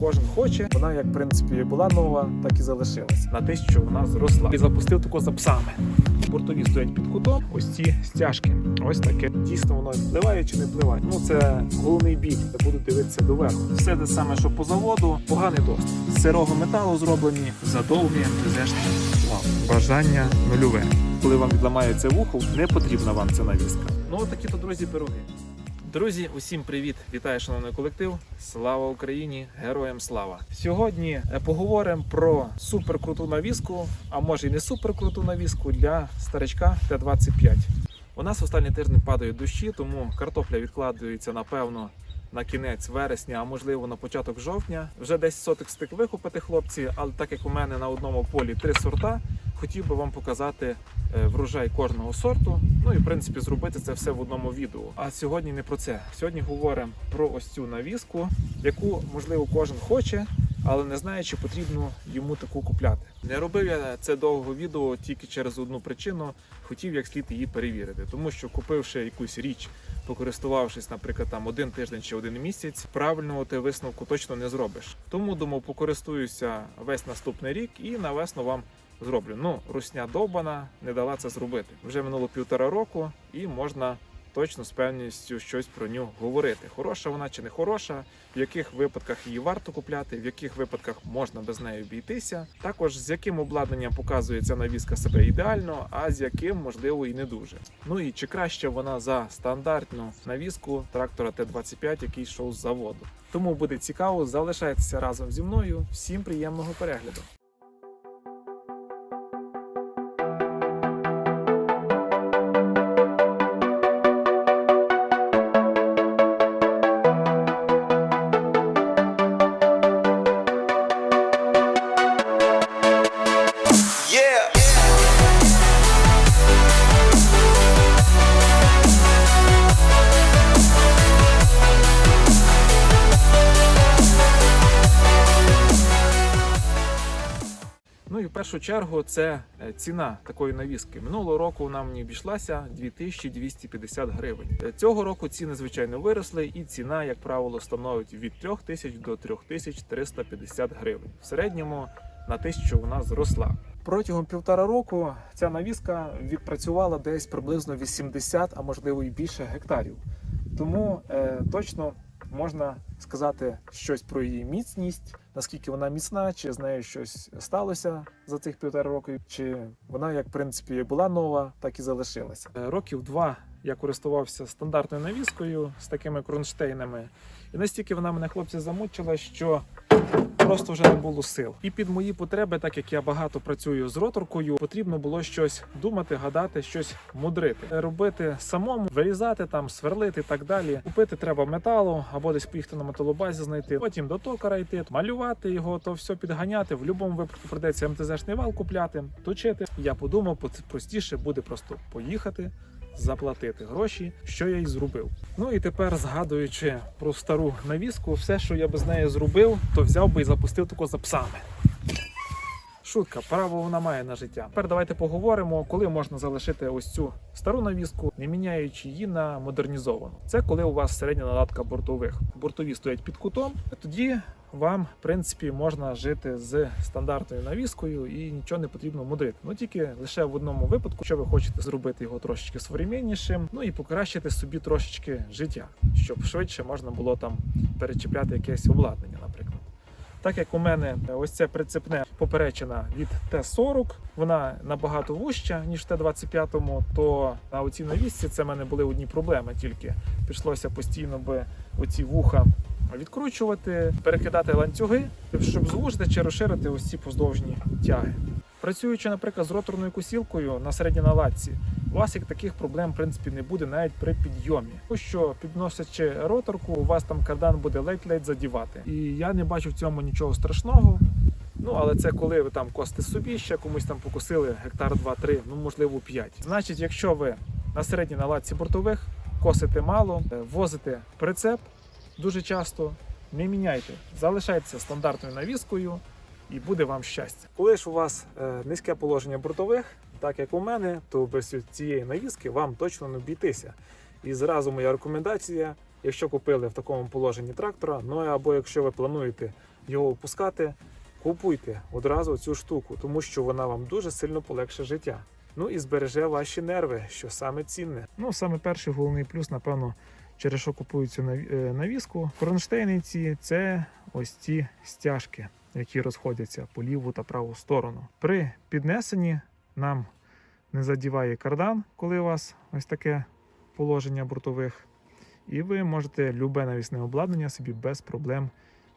Кожен хоче. Вона, як в принципі, була нова, так і залишилась. На те, що вона зросла. І запустив тако за псами. Бортові стоять під кутом. Ось ці стяжки. Ось таке. Дійсно, воно впливає чи не впливає. Ну це головний біль. Я буду дивитися доверху. Все те саме, що по заводу, поганий доступ. З сирого металу зроблені задовгі МТЗшні лав. Бажання нульове. Коли вам відламається вухо, не потрібна вам ця навіска. Ну, такі то друзі пироги. Друзі, усім привіт! Вітаю, шановний колектив! Слава Україні! Героям слава! Сьогодні е, поговоримо про суперкруту навіску, а може і не суперкруту навіску для старичка Т-25. У нас останній тиждень падають дощі, тому картопля відкладується напевно на кінець вересня, а можливо на початок жовтня. Вже десь сотик встиг викупити хлопці, але так як у мене на одному полі три сорта, хотів би вам показати врожай кожного сорту. Ну і в принципі зробити це все в одному відео. А сьогодні не про це. Сьогодні говоримо про ось цю навіску, яку можливо кожен хоче, але не знає, чи потрібно йому таку купляти. Не робив я це довго відео тільки через одну причину. Хотів як слід її перевірити, тому що купивши якусь річ, покористувавшись, наприклад, там один тиждень чи один місяць, правильного ти висновку точно не зробиш. Тому думав, покористуюся весь наступний рік і на весну вам зроблю. Ну, русня довбана не дала це зробити. Вже минуло півтора року, і можна точно з певністю щось про нього говорити. Хороша вона чи не хороша, в яких випадках її варто купляти, в яких випадках можна без неї обійтися. Також з яким обладнанням показує ця навіска себе ідеально, а з яким можливо і не дуже. Ну і чи краще вона за стандартну навіску трактора Т-25, який йшов з заводу. Тому буде цікаво, залишайтеся разом зі мною. Всім приємного перегляду. Ну і в першу чергу це е, ціна такої навіски. Минулого року вона мені обійшлася 2250 гривень. Е, Цього року ціни звичайно виросли, і ціна, як правило, становить від 3000 до 3350 гривень. В середньому на тисячу вона зросла. Протягом півтора року ця навіска відпрацювала десь приблизно 80, а можливо і більше гектарів. Тому е, точно можна сказати щось про її міцність, наскільки вона міцна, чи з нею щось сталося за цих півтора року, чи вона, як в принципі, була нова, так і залишилася. Е, Років два я користувався стандартною навіскою з такими кронштейнами, і настільки вона мене хлопці замучила, що просто вже не було сил. І під мої потреби, так як я багато працюю з роторкою, потрібно було щось думати, гадати, щось мудрити, робити самому, вирізати там, сверлити і так далі. Купити треба металу або десь поїхати на металобазі знайти. Потім до токара йти, малювати його, то все підганяти. В будь-якому випадку придеться МТЗшний вал купляти, точити. Я подумав, по- простіше буде просто поїхати. Заплатити гроші, що я й зробив. Ну і тепер, згадуючи про стару навіску, все, що я без неї зробив, то взяв би і запустив тако за псами. Шутка, право вона має на життя. Тепер давайте поговоримо, коли можна залишити ось цю стару навіску, не міняючи її на модернізовану. Це коли у вас середня наладка бортових. Бортові стоять під кутом. Тоді вам, в принципі, можна жити з стандартною навіскою і нічого не потрібно мудрити. Ну тільки лише в одному випадку, що ви хочете зробити його трошечки современнішим, ну і покращити собі трошечки життя, щоб швидше можна було там перечіпляти якесь обладнання, наприклад. Так як у мене ось це прицепне поперечина від Т-40, вона набагато вужча, ніж в Т-25, то на оцій навісці це в мене були одні проблеми тільки. Прийшлося постійно би оці вуха відкручувати, перекидати ланцюги, щоб звужити чи розширити ось ці поздовжні тяги. Працюючи, наприклад, з роторною косілкою на середній наладці, у вас як таких проблем в принципі не буде навіть при підйомі. Тому що підносячи роторку, у вас там кардан буде ледь-ледь задівати. І я не бачу в цьому нічого страшного. Ну, але це коли ви там косите собі, ще комусь там покосили гектар 2-3, ну можливо 5. Значить, якщо ви на середній наладці бортових косите мало, е, возите прицеп дуже часто, не міняйте, залишайтеся стандартною навіскою і буде вам щастя. Коли ж у вас е, низьке положення бортових, так як у мене, то без цієї навіски вам точно не обійтися. І зразу моя рекомендація: якщо купили в такому положенні трактора, ну або якщо ви плануєте його опускати, купуйте одразу цю штуку, тому що вона вам дуже сильно полегшить життя. Ну і збереже ваші нерви, що саме цінне. Ну, саме перший головний плюс, напевно, через що купують цю е, навіску. Кронштейни ці це ось ці стяжки, які розходяться по ліву та праву сторону. При піднесенні нам не задіває кардан, коли у вас ось таке положення бортових. І ви можете любе навісне обладнання собі без проблем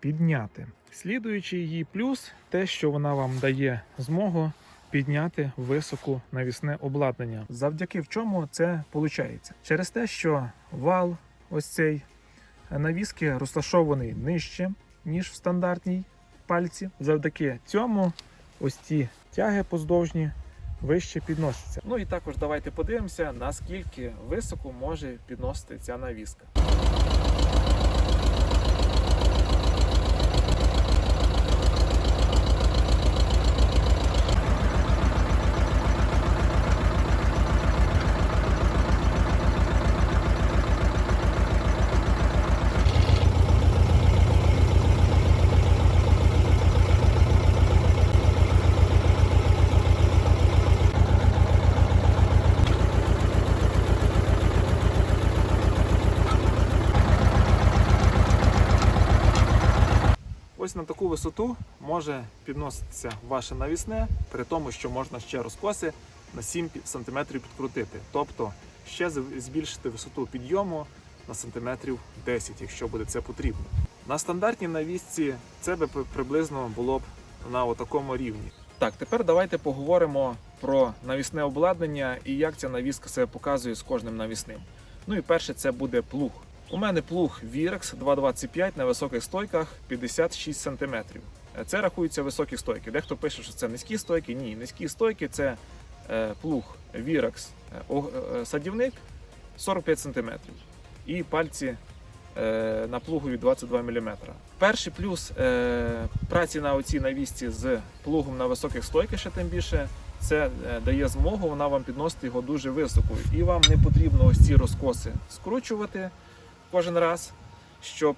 підняти. Слідуючий її плюс те, що вона вам дає змогу підняти високу навісне обладнання. Завдяки в чому це виходить? Через те, що вал ось цей навіски розташований нижче, ніж в стандартній пальці. Завдяки цьому ось ці тяги поздовжні вище підносяться. Ну і також давайте подивимося, наскільки високо може підносити ця навіска. Ось на таку висоту може підноситися ваше навісне, при тому, що можна ще розкоси на 7 см підкрутити. Тобто ще збільшити висоту підйому на сантиметрів 10, якщо буде це потрібно. На стандартній навісці це би приблизно було б на такому рівні. Так, тепер давайте поговоримо про навісне обладнання і як ця навіска себе показує з кожним навісним. Ну і перше, це буде плуг. У мене плуг Virex 225 на високих стойках 56 см. Це рахуються високі стойки. Дехто пише, що це низькі стойки. Ні, низькі стойки це е, плуг Virex е, е, садівник 45 см. І пальці е, на плугові 22 мм. Перший плюс е, праці на оцій навісці з плугом на високих стойках ще тим більше. Це е, дає змогу, вона вам підносити його дуже високо. І вам не потрібно ось ці розкоси скручувати кожен раз, щоб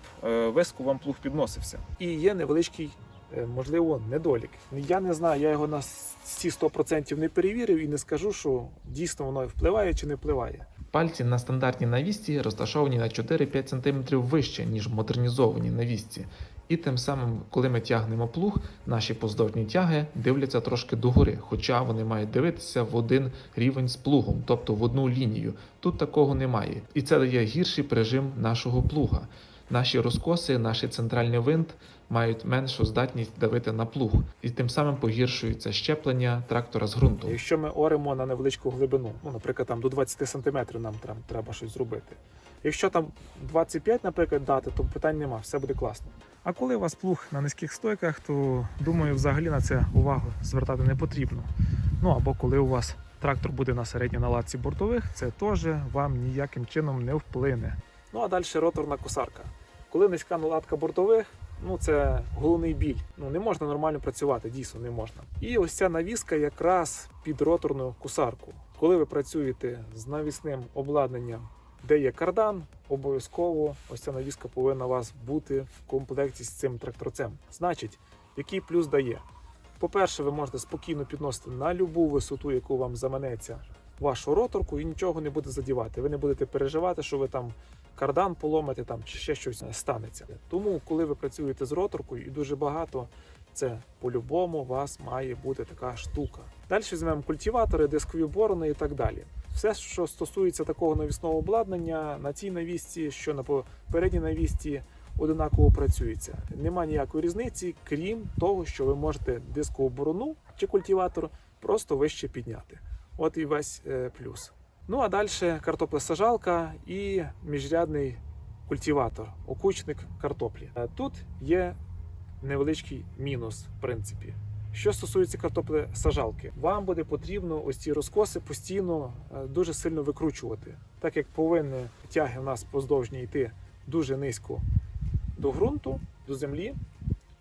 виску вам плуг підносився. І є невеличкий, е, можливо, недолік. Я не знаю, я його на всі 100% не перевірив і не скажу, що дійсно воно впливає чи не впливає. Пальці на стандартній навісті розташовані на 4-5 см вище, ніж модернізовані навісті, навісці. І тим самим, коли ми тягнемо плуг, наші поздовжні тяги дивляться трошки догори, хоча вони мають дивитися в один рівень з плугом, тобто в одну лінію. Тут такого немає. І це дає гірший прижим нашого плуга. Наші розкоси, наш центральний винт мають меншу здатність давити на плуг, і тим самим погіршується щеплення трактора з ґрунту. Якщо ми оремо на невеличку глибину, ну, наприклад, там до 20 см нам треба щось зробити. Якщо там 25, наприклад, дати, то питань нема, все буде класно. А коли у вас плуг на низьких стойках, то думаю, взагалі на це увагу звертати не потрібно. Ну або коли у вас трактор буде на середній наладці бортових, це теж вам ніяким чином не вплине. Ну а далі роторна косарка. Коли низька наладка бортових, ну це головний біль. Ну не можна нормально працювати, дійсно не можна. І ось ця навіска якраз під роторну кусарку. Коли ви працюєте з навісним обладнанням, де є кардан, обов'язково ось ця навіска повинна у вас бути в комплекті з цим тракторцем. Значить, який плюс дає? По-перше, ви можете спокійно підносити на любу висоту, яку вам заманеться вашу роторку, і нічого не буде задівати. Ви не будете переживати, що ви там кардан поломите там чи ще щось станеться. Тому, коли ви працюєте з роторкою і дуже багато, це по-любому у вас має бути така штука. Далі візьмемо культиватори, дискові борони і так далі. Все, що стосується такого навісного обладнання, на цій навісці, що на попередній навісці, одинаково працюється. Нема ніякої різниці, крім того, що ви можете дискову борону чи культиватор просто вище підняти. От і весь е, плюс. Ну а далі картоплесажалка і міжрядний культиватор, окучник картоплі. Е, Тут є невеличкий мінус, в принципі. Що стосується картоплесажалки, вам буде потрібно ось ці розкоси постійно е, дуже сильно викручувати, так як повинні тяги в нас поздовжні йти дуже низько до ґрунту, до землі.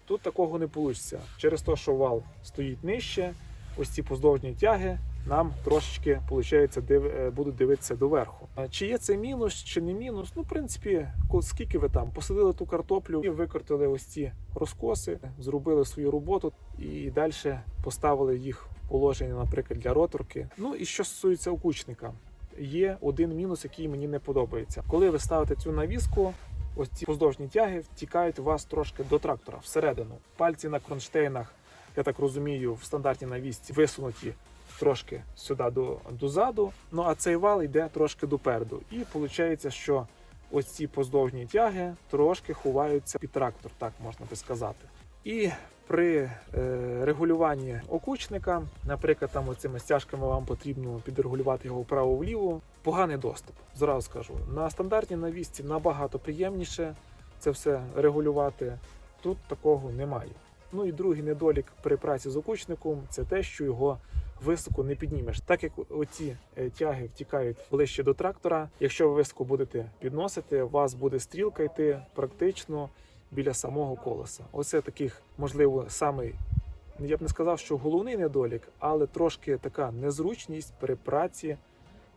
Тут такого не вийде. Через те, що вал стоїть нижче, ось ці поздовжні тяги нам трошечки получається, див, е, будуть дивитися доверху. Чи є це мінус, чи не мінус? Ну, в принципі, скільки ви там посадили ту картоплю і викрутили ось ці розкоси, зробили свою роботу і далі поставили їх в положення, наприклад, для роторки. Ну і що стосується окучника, є один мінус, який мені не подобається. Коли ви ставите цю навіску, ось ці поздовжні тяги втікають у вас трошки до трактора всередину. Пальці на кронштейнах, я так розумію, в стандартній навісці висунуті трошки сюди до, дозаду. Ну а цей вал йде трошки допереду. І виходить, що ось ці поздовжні тяги трошки ховаються під трактор, так можна би сказати. І при е, регулюванні окучника, наприклад, там оцими стяжками вам потрібно підрегулювати його вправо-вліво. Поганий доступ. Зразу скажу. На стандартній навісці набагато приємніше це все регулювати. Тут такого немає. Ну і другий недолік при праці з окучником це те, що його високо не піднімеш. Так як оці е, тяги втікають ближче до трактора, якщо ви високо будете підносити, у вас буде стрілка йти практично біля самого колеса. Оце таких, можливо, самий, я б не сказав, що головний недолік, але трошки така незручність при праці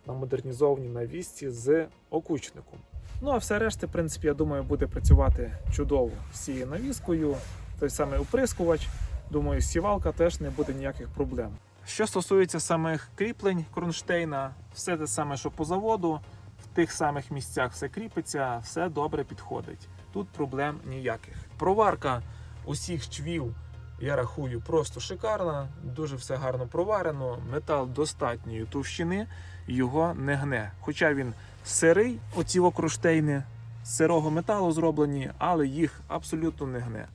на модернізованій навісці з окучником. Ну а все решта, в принципі, я думаю, буде працювати чудово з цією навіскою. Той самий оприскувач. Думаю, сівалка теж не буде ніяких проблем. Що стосується самих кріплень кронштейна, все те саме, що по заводу, в тих самих місцях все кріпиться, все добре підходить. Тут проблем ніяких. Проварка усіх чвів, я рахую, просто шикарна, дуже все гарно проварено. Метал достатньої товщини, його не гне. Хоча він сирий, оці окруштейни з сирого металу зроблені, але їх абсолютно не гне.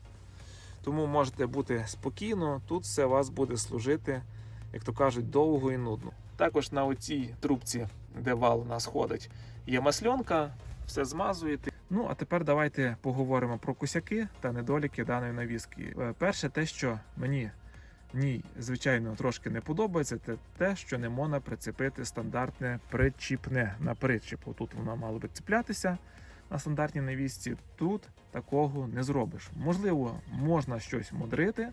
Тому можете бути спокійно, тут все вас буде служити, як то кажуть, довго і нудно. Також на оцій трубці, де вал у нас ходить, є масльонка, все змазуєте. Ну, а тепер давайте поговоримо про косяки та недоліки даної навіски. Е, Перше, те, що мені ній, звичайно, трошки не подобається, це те, що не можна прицепити стандартне причіпне на причіпу. Тут воно мало би цеплятися на стандартній навісці. Тут такого не зробиш. Можливо, можна щось мудрити,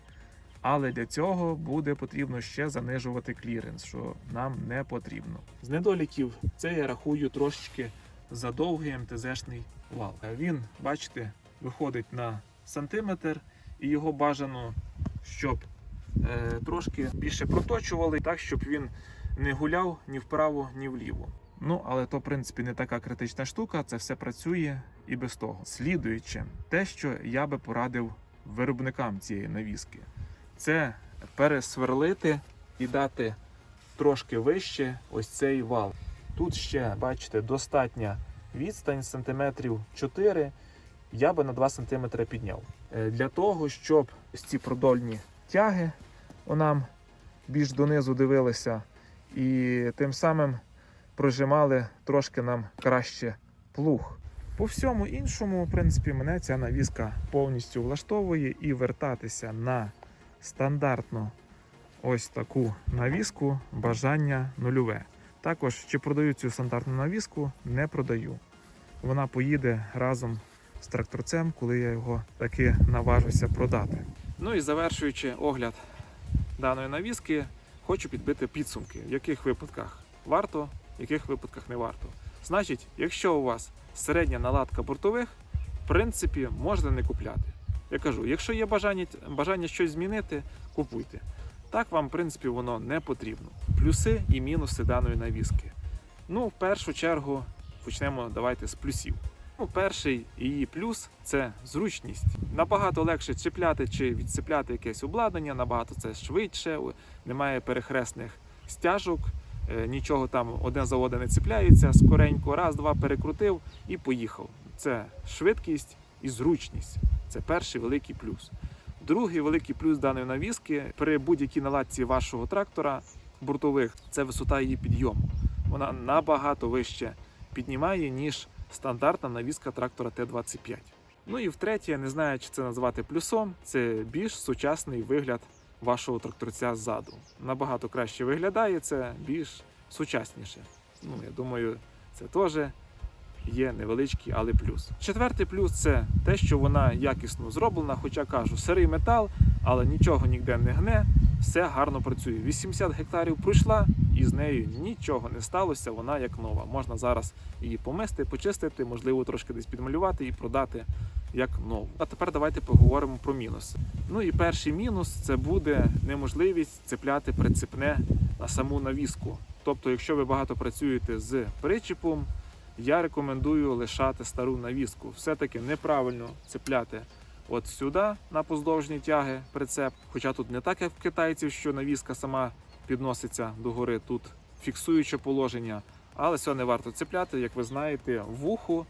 але для цього буде потрібно ще занижувати кліренс, що нам не потрібно. З недоліків це я рахую трошечки задовгий МТЗшний вал. Він, бачите, виходить на сантиметр, і його бажано, щоб е, трошки більше проточували, так щоб він не гуляв ні вправо, ні вліво. Ну, але то, в принципі, не така критична штука, це все працює і без того. Слідуюче, те, що я би порадив виробникам цієї навіски, це пересверлити і дати трошки вище ось цей вал. Тут ще, бачите, достатня відстань сантиметрів 4, я би на 2 см підняв. Е, Для того, щоб ось ці продольні тяги нам більш донизу дивилися, і тим самим прожимали трошки нам краще плуг. По всьому іншому, в принципі, мене ця навіска повністю влаштовує і вертатися на стандартну ось таку навіску бажання нульове. Також чи продаю цю стандартну навіску, не продаю. Вона поїде разом з тракторцем, коли я його таки наважуся продати. Ну і завершуючи огляд даної навіски, хочу підбити підсумки, в яких випадках варто, в яких випадках не варто. Значить, якщо у вас середня наладка бортових, в принципі, можна не купляти. Я кажу, якщо є бажання, бажання щось змінити, купуйте. Так вам, в принципі, воно не потрібно. Плюси і мінуси даної навіски. Ну, в першу чергу, почнемо давайте з плюсів. Ну, перший її плюс це зручність. Набагато легше чіпляти чи відцепляти якесь обладнання, набагато це швидше, немає перехресних стяжок, е, нічого там один за один не цепляється, скоренько, раз, два перекрутив і поїхав. Це швидкість і зручність. Це перший великий плюс. Другий великий плюс даної навіски при будь-якій наладці вашого трактора бортових це висота її підйому. Вона набагато вище піднімає, ніж стандартна навіска трактора Т-25. Ну і втретє, не знаю, чи це назвати плюсом, це більш сучасний вигляд вашого тракторця ззаду. Набагато краще виглядає, це більш сучасніше. Ну, я думаю, це теж є невеличкий, але плюс. Четвертий плюс це те, що вона якісно зроблена, хоча кажу, сирий метал, але нічого ніде не гне, все гарно працює. 80 гектарів пройшла, і з нею нічого не сталося. Вона як нова. Можна зараз її помести, почистити, можливо, трошки десь підмалювати і продати як нову. А тепер давайте поговоримо про мінуси. Ну і перший мінус це буде неможливість цепляти прицепне на саму навіску. Тобто, якщо ви багато працюєте з причепом, я рекомендую лишати стару навіску. Все-таки неправильно цепляти от сюди на поздовжні тяги прицеп. Хоча тут не так, як в китайців, що навіска сама підноситься до гори, тут фіксуюче положення. Але все не варто цепляти, як ви знаєте, в уху,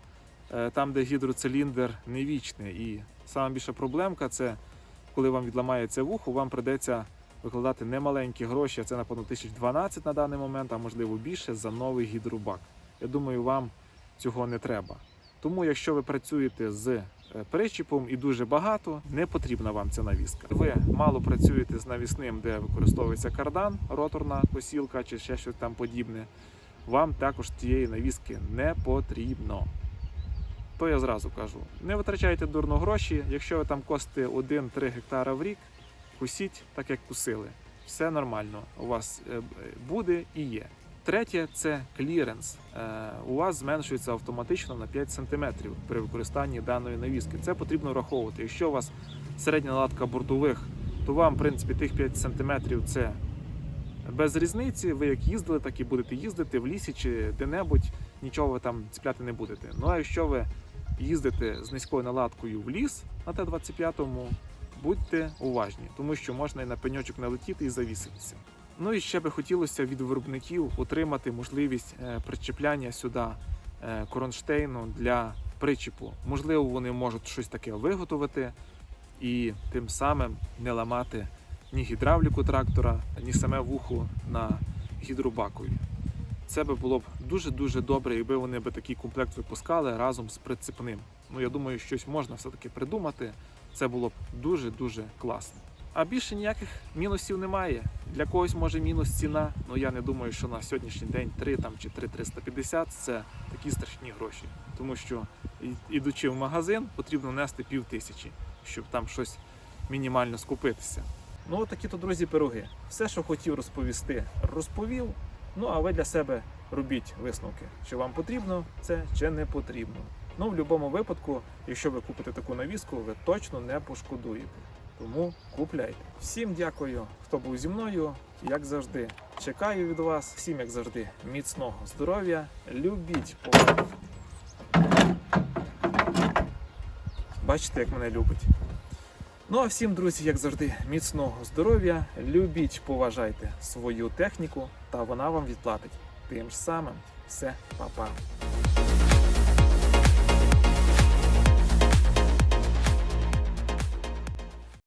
е, там, де гідроциліндр не вічний. І сама більша проблемка це коли вам відламається вухо, вам придеться викладати немаленькі гроші, а це напевно 1012 на даний момент, а можливо більше за новий гідробак. Я думаю, вам цього не треба. Тому, якщо ви працюєте з е, причіпом і дуже багато, не потрібна вам ця навіска. Ви мало працюєте з навісним, де використовується кардан, роторна косілка чи ще щось там подібне. Вам також цієї навіски не потрібно. То я зразу кажу: не витрачайте дурно гроші, якщо ви там косите 1-3 гектара в рік, кусіть так, як кусили. Все нормально у вас е, буде і є. Третє це кліренс. Е, У вас зменшується автоматично на 5 см при використанні даної навіски. Це потрібно враховувати. Якщо у вас середня латка бордових, то вам, в принципі, тих 5 см це без різниці. Ви як їздили, так і будете їздити в лісі чи де-небудь, нічого ви там ціпляти не будете. Ну а якщо ви їздите з низькою наладкою в ліс на Т-25, будьте уважні, тому що можна і на пеньочок налетіти і завіситися. Ну і ще би хотілося від виробників отримати можливість е, причепляння сюди е, кронштейну для причепу. Можливо, вони можуть щось таке виготовити і тим самим не ламати ні гідравліку трактора, ні саме вухо на гідробакові. Це би було б дуже-дуже добре, якби вони би такий комплект випускали разом з прицепним. Ну я думаю, щось можна все-таки придумати. Це було б дуже-дуже класно. А більше ніяких мінусів немає. Для когось може мінус ціна. Ну я не думаю, що на сьогоднішній день 3 там чи 3,350 це такі страшні гроші. Тому що ідучи в магазин, потрібно нести пів тисячі, щоб там щось мінімально скупитися. Ну, от такі то, друзі, пироги. Все, що хотів розповісти, розповів. Ну, а ви для себе робіть висновки, чи вам потрібно це, чи не потрібно. Ну, в будь-якому випадку, якщо ви купите таку навіску, ви точно не пошкодуєте. Тому купляйте. Всім дякую, хто був зі мною. Як завжди, чекаю від вас. Всім, як завжди, міцного здоров'я. Любіть по. Бачите, як мене любить. Ну а всім, друзі, як завжди, міцного здоров'я, любіть, поважайте свою техніку, та вона вам відплатить. Тим ж самим, все, па-па.